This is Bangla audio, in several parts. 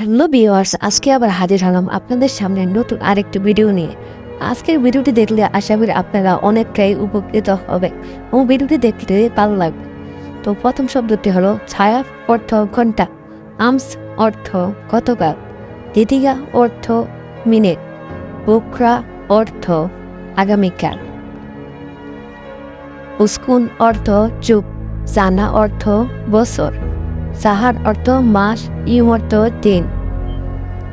হ্যালো বিওয়ার্স আজকে আবার হাজির হলাম আপনাদের সামনে নতুন আরেকটি ভিডিও নিয়ে। আজকের ভিডিওটি দেখলে আশা করি আপনারা অনেকটাই উপকৃত হবে এবং ভিডিওটি দেখতে ভালো লাগবে। তো প্রথম শব্দটি হলো ছায়া, অর্থ ঘণ্টা। আমস, অর্থ গতকাল। দিদিগা অর্থ মিনিট। বুকরা, অর্থ আগামীকাল। উস্কুন, অর্থ চুপ জানা, অর্থ বছর। সাহার অর্থ মাস ইউ অর্থ দিন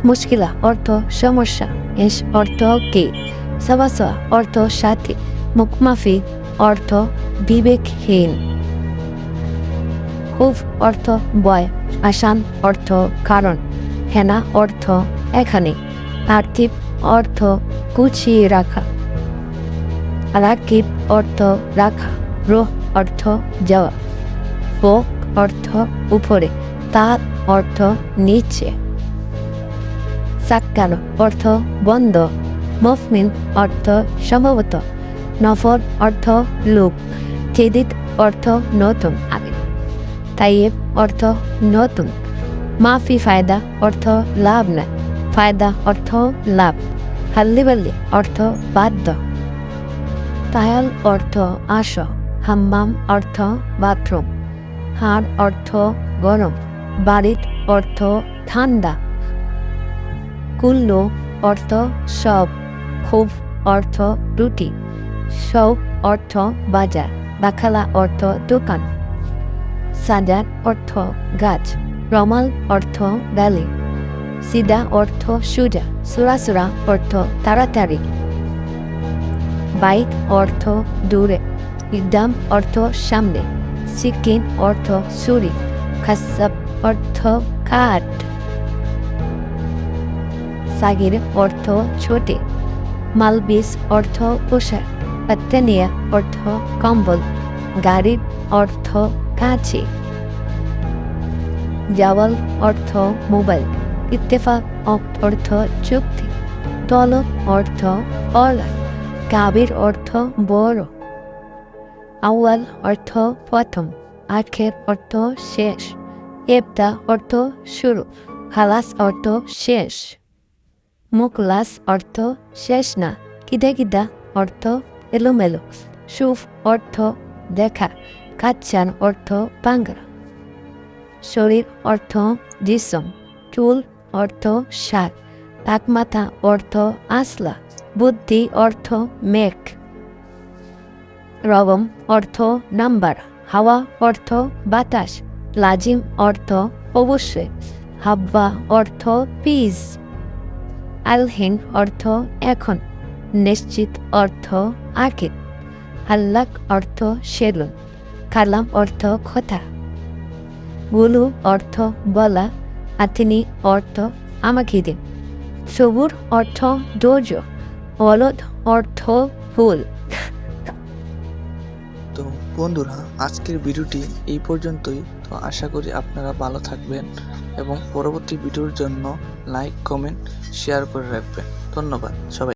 মুশকিলা অর্থ সমস্যা এস অর্থ কে সাবাসা অর্থ সাথী মুখমাফি অর্থ বিবেকহীন খুব অর্থ বয় আসান অর্থ কারণ হেনা অর্থ এখানে পার্থিব অর্থ গুছিয়ে রাখা রাকিব অর্থ রাখা রোহ অর্থ যাওয়া ফোক অর্থ উপরে তা অর্থ নিচে। সাক্কানো, অর্থ বন্ধ। মফমিন, অর্থ সম্ভবত। নফর অর্থ লোক। জেদিদ অর্থ নতুন। আগে। তাইয়েব, অর্থ নতুন। মাফি, ফায়দা, অর্থ লাভ না ফায়দা, অর্থ লাভ। হাল্লিবাল্লি অর্থ বাদ্য তায়াল, অর্থ আস। হাম্মাম, অর্থ বাথরুম। হাড় অর্থ গরম বাড়িত অর্থ ঠান্ডা। কুল্লু অর্থ সব, খুব অর্থ রুটি সব অর্থ বাজার, বাখালা অর্থ দোকান। সাজার অর্থ গাছ, রমাল অর্থ গালি সিদা অর্থ সুজা সুরাসুরা অর্থ তাড়াতাড়ি। বাইক অর্থ দূরে ইদাম অর্থ সামনে। সিকিন অর্থ সুরি খাসাব অর্থ কাঠ, সাগির অর্থ ছোটে, মালবিস অর্থ পোশাক পাত্তানিয়া অর্থ কম্বল, গাড়ির অর্থ কাছে জাওয়াল অর্থ মোবাইল, ইত্তেফাক অর্থ চুক্তি, তলব অর্থ অলার কাবির অর্থ বড়। আউয়াল অর্থ প্রথম, আখের অর্থ শেষ এবদা অর্থ শুরু, খালাস অর্থ শেষ। মুকলাস অর্থ শেষ না কিদা কিদা অর্থ এলোমেলো, সুফ অর্থ দেখা, কাচ্চান অর্থ পাঙ্গা শরীর অর্থ জিসম, চুল অর্থ সার পাকমাথা অর্থ আসলা বুদ্ধি অর্থ মেঘ। রগম অর্থ নাম্বার, হাওয়া অর্থ বাতাস, লাজিম অর্থ অবশ্যই, হাব্বা অর্থ পিস, আলহিন অর্থ এখন, নিশ্চিত অর্থ আকিদ আল্লাক অর্থ সেলুন, কালাম অর্থ কথা, গুলু অর্থ বলা আথিনি অর্থ আমাকে দিন সবুর অর্থ দৌর্য অলদ অর্থ ফুল। তো বন্ধুরা, আজকের ভিডিওটি এই পর্যন্তই। তো আশা করি আপনারা ভালো থাকবেন এবং পরবর্তী ভিডিওর জন্য লাইক কমেন্ট শেয়ার করে রাখবেন। ধন্যবাদ, সবাই।